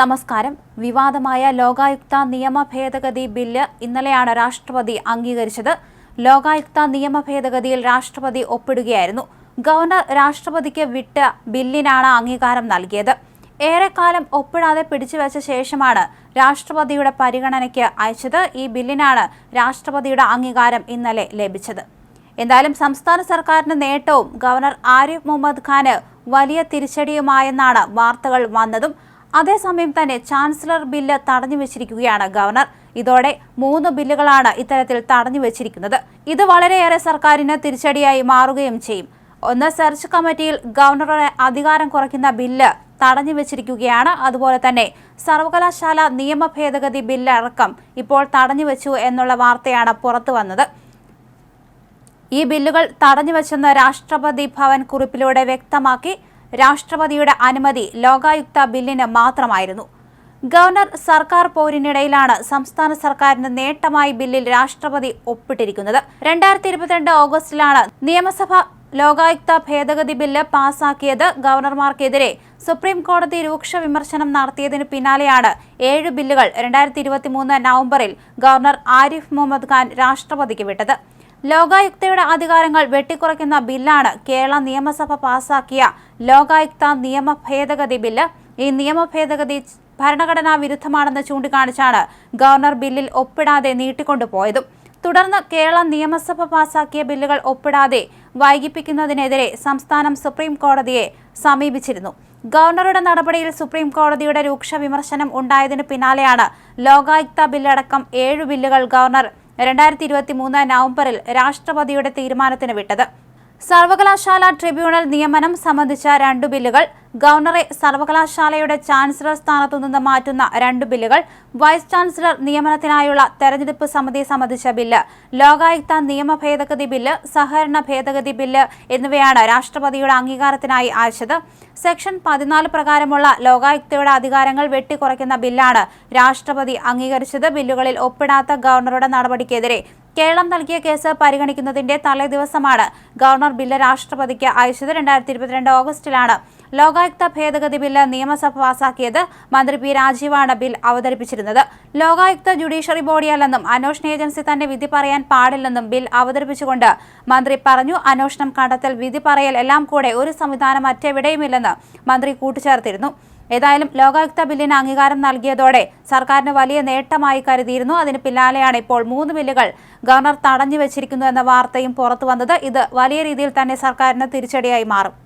നമസ്കാരം. വിവാദമായ ലോകായുക്ത നിയമ ഭേദഗതി ബില്ല് ഇന്നലെയാണ് രാഷ്ട്രപതി അംഗീകരിച്ചത്. ലോകായുക്ത നിയമ ഭേദഗതിയിൽ രാഷ്ട്രപതി ഒപ്പിടുകയായിരുന്നു. ഗവർണർ രാഷ്ട്രപതിക്ക് വിട്ട ബില്ലിനാണ് അംഗീകാരം നൽകിയത്. ഏറെക്കാലം ഒപ്പിടാതെ പിടിച്ചുവെച്ച ശേഷമാണ് രാഷ്ട്രപതിയുടെ പരിഗണനയ്ക്ക് അയച്ചത്. ഈ ബില്ലിനാണ് രാഷ്ട്രപതിയുടെ അംഗീകാരം ഇന്നലെ ലഭിച്ചത്. എന്തായാലും സംസ്ഥാന സർക്കാരിന്റെ നേട്ടവും ഗവർണർ ആരിഫ് മുഹമ്മദ് ഖാന് വലിയ തിരിച്ചടിയുമായെന്നാണ് വാർത്തകൾ വന്നതും. അതേസമയം തന്നെ ചാൻസലർ ബില്ല് തടഞ്ഞു വെച്ചിരിക്കുകയാണ് ഗവർണർ. ഇതോടെ മൂന്ന് ബില്ലുകളാണ് ഇത്തരത്തിൽ തടഞ്ഞു വെച്ചിരിക്കുന്നത്. ഇത് വളരെയേറെ സർക്കാരിന് തിരിച്ചടിയായി മാറുകയും ചെയ്യും. ഒന്ന് സെർച്ച് കമ്മിറ്റിയിൽ ഗവർണറുടെ അധികാരം കുറയ്ക്കുന്ന ബില്ല് തടഞ്ഞു വെച്ചിരിക്കുകയാണ്. അതുപോലെ തന്നെ സർവകലാശാല നിയമ ഭേദഗതി ബില്ല് അടക്കം ഇപ്പോൾ തടഞ്ഞു വെച്ചു എന്നുള്ള വാർത്തയാണ് പുറത്തു വന്നത്. ഈ ബില്ലുകൾ തടഞ്ഞു വെച്ചെന്ന് രാഷ്ട്രപതി ഭവൻ കുറിപ്പിലൂടെ വ്യക്തമാക്കി. രാഷ്ട്രപതിയുടെ അനുമതി ലോകായുക്ത ബില്ലിന് മാത്രമായിരുന്നു. ഗവർണർ സർക്കാർ പോരിനിടയിലാണ് സംസ്ഥാന സർക്കാരിന്റെ നേട്ടമായി ബില്ലിൽ രാഷ്ട്രപതി ഒപ്പിട്ടിരിക്കുന്നത്. രണ്ടായിരത്തി ഇരുപത്തിരണ്ട് ഓഗസ്റ്റിലാണ് നിയമസഭ ലോകായുക്ത ഭേദഗതി ബില്ല് പാസാക്കിയത് ഗവർണർമാർക്കെതിരെ. സുപ്രീം കോടതി രൂക്ഷ വിമർശനം നടത്തിയതിനു പിന്നാലെയാണ് ഏഴ് ബില്ലുകൾ രണ്ടായിരത്തി ഇരുപത്തിമൂന്ന് നവംബറിൽ ഗവർണർ ആരിഫ് മുഹമ്മദ് ഖാൻ രാഷ്ട്രപതിക്ക് വിട്ടത്. ലോകായുക്തയുടെ അധികാരങ്ങൾ വെട്ടിക്കുറയ്ക്കുന്ന ബില്ലാണ് കേരള നിയമസഭ പാസാക്കിയ ലോകായുക്ത നിയമ ഭേദഗതി ബില്ല്. ഈ നിയമ ഭേദഗതി ഭരണഘടനാ വിരുദ്ധമാണെന്ന് ചൂണ്ടിക്കാണിച്ചാണ് ഗവർണർ ബില്ലിൽ ഒപ്പിടാതെ നീട്ടിക്കൊണ്ടുപോയതും. തുടർന്ന് കേരള നിയമസഭ പാസാക്കിയ ബില്ലുകൾ ഒപ്പിടാതെ വൈകിപ്പിക്കുന്നതിനെതിരെ സംസ്ഥാനം സുപ്രീം കോടതിയെ സമീപിച്ചിരുന്നു. ഗവർണറുടെ നടപടിയിൽ സുപ്രീം കോടതിയുടെ രൂക്ഷ വിമർശനം ഉണ്ടായതിനു പിന്നാലെയാണ് ലോകായുക്ത ബില്ലടക്കം ഏഴ് ബില്ലുകൾ ഗവർണർ രണ്ടായിരത്തി ഇരുപത്തി മൂന്ന് നവംബറിൽ രാഷ്ട്രപതിയുടെ തീരുമാനത്തിന് വിട്ടത്. സർവകലാശാല ട്രിബ്യൂണൽ നിയമനം സംബന്ധിച്ച രണ്ടു ബില്ലുകൾ ഗവർണറെ സർവകലാശാലയുടെ ചാൻസലർ സ്ഥാനത്തു നിന്ന് മാറ്റുന്ന രണ്ട് ബില്ലുകൾ വൈസ് ചാൻസലർ നിയമനത്തിനായുള്ള തെരഞ്ഞെടുപ്പ് സമിതി സംബന്ധിച്ച ബില്ല് ലോകായുക്ത നിയമ ഭേദഗതി ബില്ല് സഹകരണ ഭേദഗതി ബില്ല് എന്നിവയാണ് രാഷ്ട്രപതിയുടെ അംഗീകാരത്തിനായി അയച്ചത്. സെക്ഷൻ പതിനാല് പ്രകാരമുള്ള ലോകായുക്തയുടെ അധികാരങ്ങൾ വെട്ടിക്കുറയ്ക്കുന്ന ബില്ലാണ് രാഷ്ട്രപതി അംഗീകരിച്ചത്. ബില്ലുകളിൽ ഒപ്പിടാത്ത ഗവർണറുടെ നടപടിക്കെതിരെ കേരളം നൽകിയ കേസ് പരിഗണിക്കുന്നതിന്റെ തലേദിവസമാണ്. ഗവർണർ ബില്ല് രാഷ്ട്രപതിക്ക് അയച്ചത് രണ്ടായിരത്തി ഇരുപത്തിരണ്ട് ഓഗസ്റ്റിലാണ്. ലോകായുക്ത ഭേദഗതി ബില്ല് നിയമസഭ പാസാക്കിയത് മന്ത്രി പി രാജീവാണ് ബിൽ അവതരിപ്പിച്ചിരുന്നത്. ലോകായുക്ത ജുഡീഷ്യറി ബോഡിയല്ലെന്നും അന്വേഷണ ഏജൻസി തന്നെ വിധി പറയാൻ പാടില്ലെന്നും ബിൽ അവതരിപ്പിച്ചുകൊണ്ട് മന്ത്രി പറഞ്ഞു അന്വേഷണം കണ്ടെത്തൽ വിധി പറയൽ എല്ലാം കൂടെ ഒരു സംവിധാനം മറ്റെവിടെയുമില്ലെന്ന് മന്ത്രി കൂട്ടിച്ചേർത്തിരുന്നു. ഏതായാലും ലോകായുക്ത ബില്ലിന് അംഗീകാരം നൽകിയതോടെ സർക്കാരിന് വലിയ നേട്ടമായി കരുതിയിരുന്നു. അതിന് പിന്നാലെയാണ് ഇപ്പോൾ മൂന്ന് ബില്ലുകൾ ഗവർണർ തടഞ്ഞു വെച്ചിരിക്കുന്നു എന്ന വാർത്തയും പുറത്തു വന്നത്. ഇത് വലിയ രീതിയിൽ തന്നെ സർക്കാരിന് തിരിച്ചടിയായി മാറും.